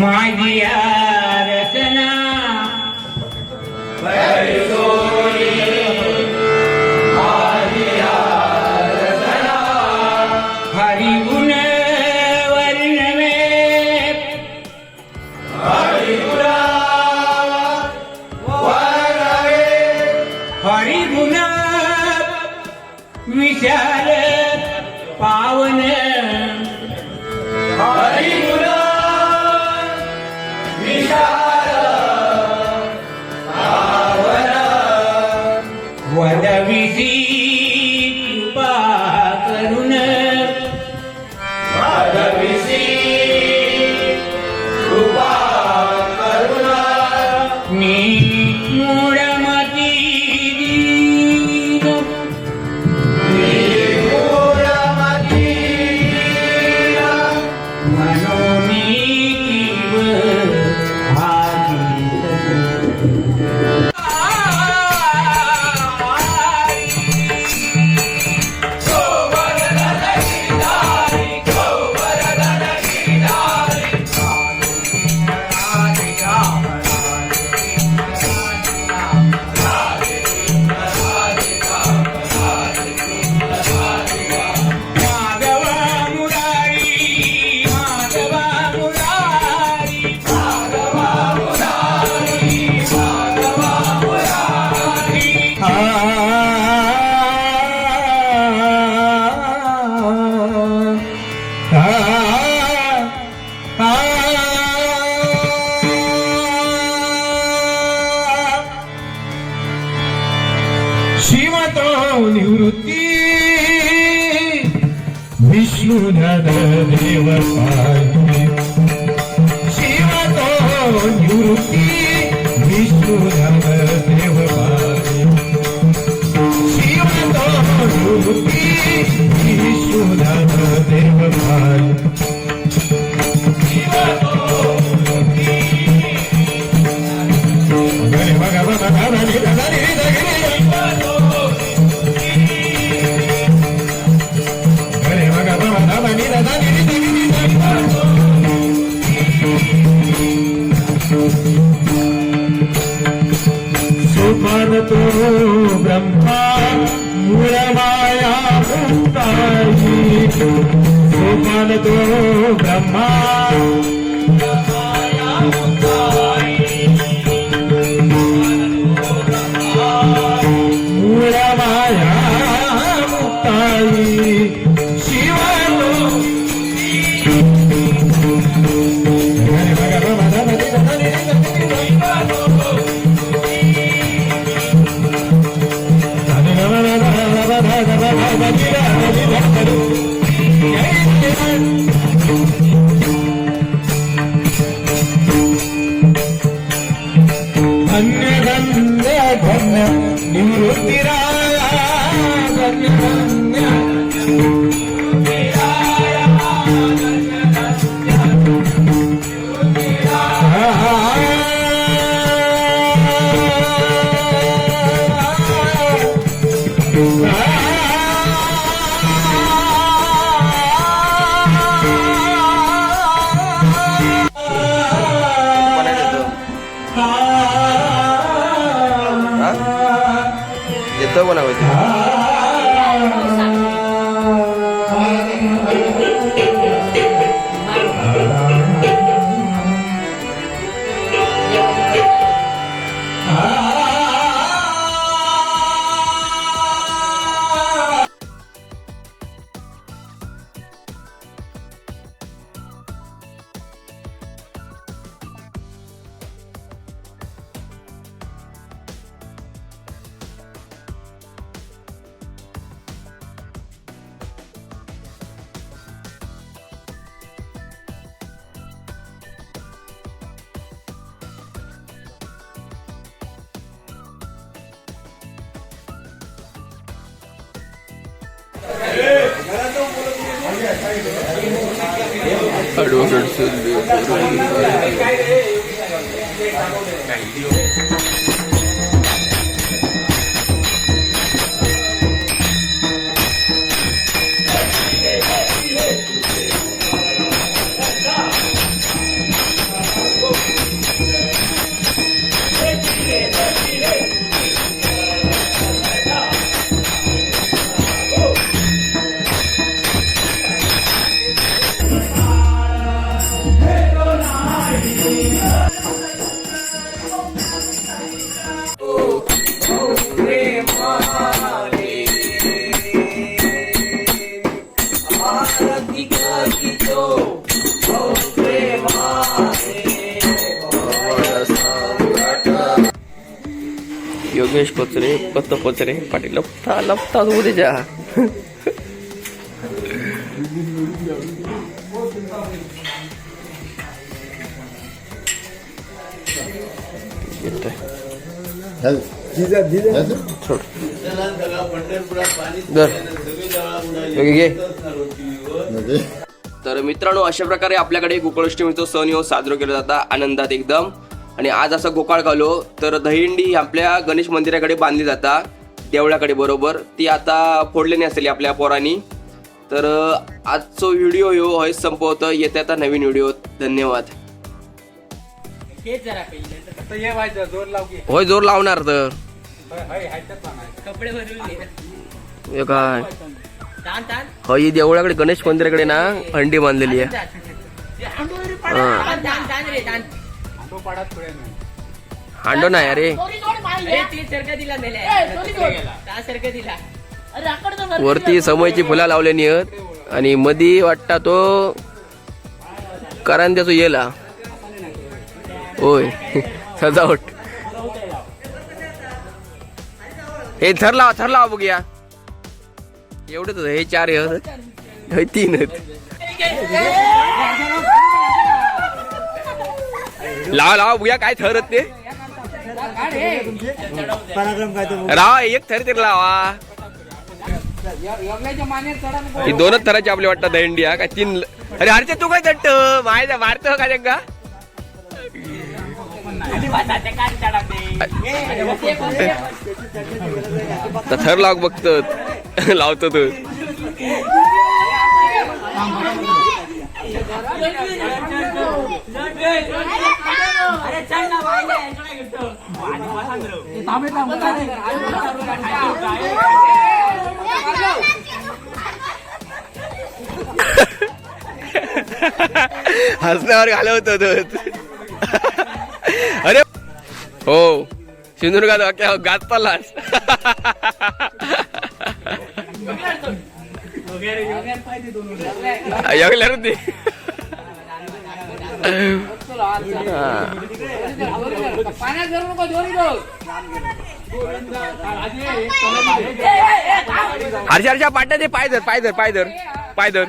माझी रचना हरिगुण वर्णवे हरिगुण विशाल Guarda mi figlio. निवृत्ती विष्णुधर देव पाहि शिवतो निवृत्ती विष्णुधर देव पाहि शिवतो निवृत्ती विष्णुधर देव पाहि ब्रह्मा सुमनतो ब्रह्मा येतो कोणा होती అడవడుతుంది योगेश कोचरे पत्त कोचरे पाटील लपता लपता तू त्याच्या सोड तर मित्रांनो अशा प्रकारे आपल्याकडे गोकुळाष्टमीचा सण येऊन साजरा केला जाता. आनंदात एकदम. आणि आज असं गोकाळ घालो तर दहींडी ही आपल्या गणेश मंदिराकडे बांधली जाता देवळाकडे बरोबर. ती आता फोडलेली असली आपल्या पोरांनी. तर आजचो व्हिडिओ ह्यो हयच संपवतो. येते आता नवीन व्हिडिओ. धन्यवाद. हेच जरा पहिले आता ये व्हायचं जोर लाव की. होय जोर लावणार तर. हय. हे काय? ताण ताण. हो ही देवळाकडे गणेश मंदिराकडे ना हंडी बांधलेली आहे. हा पाडात पुढे नाही हांडो नाही अरे वरती समयची फुला लावलेली आहेत आणि मधी वाटता तो करांद्याचो येला होय सजावट हे थर लावा थर लावा बघूया एवढंच. हे चार हे तीन आहेत लावा लावा बघूया काय थर आहेत ते? राव एक थर तरी लावा. ही दोनच थराची आपली वाटतं दंडी हा काय तीन अरे अरे तू काय दट्ट माहिती मारतो का जग्गा तर थर लाव बघत. लावतो तू. हसण्यावर घालवत होतो अरे हो सिंधुदुर्गात अख्या गात पडलास यागल्या रे ते हर्षा हर्षा पाट्याचे पाय धर पाय धर पाय धर पाय धर.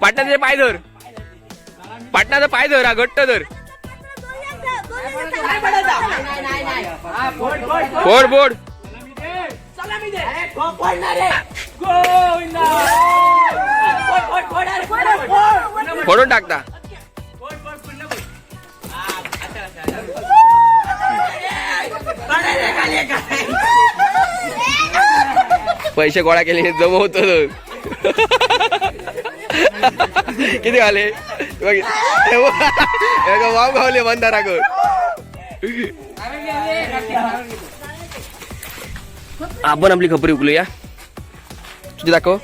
ते पाय धर. पाटणाचा पाय धर हा घट्ट धर. बोड बोड फोडून टाकता. पैसे गोळा केले जमवत किती आले? वाव गावले बंधारा कर आपण आपली खपरी उकलूया तुझी दाखव.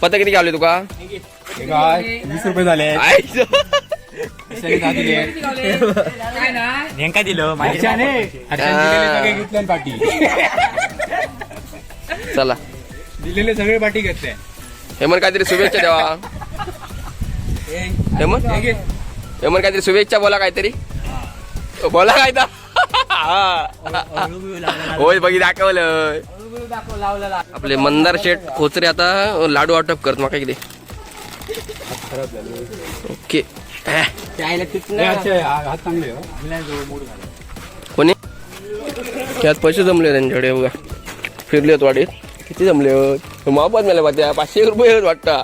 पत्ता किती गावले तुका? वीस रुपये झाले. आईचं. नेमका दिलं माझ्याने सगळे घेतले पाठी चला. दिलेले सगळे पाठी घेतले. हेमन काहीतरी शुभेच्छा द्यावा. हेमन हेमन काहीतरी शुभेच्छा बोला काहीतरी. बोला काय तर होय बघी दाखवलं. आपले मंदार शेठ खोचरे आता लाडू वाटप करत मका किती? ओके. ऍ, हात चांगले कोणी त्यात पैसे जमले त्यांच्याकडे बघा फिरले होत वाडीत किती जमले होत मापात मला वाटत्या पाचशे रुपये होत वाटता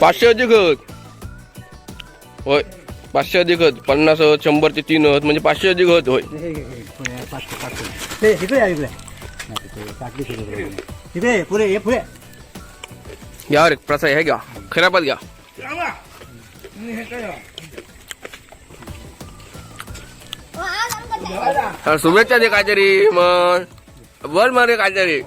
पाचशे अधिक होत होय पाचशे अधिक होत पन्नास होत शंभर ते तीन होत म्हणजे पाचशे अधिक होत होय इकडे पुढे घ्या रे प्रसाद हे घ्या खराबात घ्या हा, शुभेच्छा दे काहीतरी मग बोल मग रे काहीतरी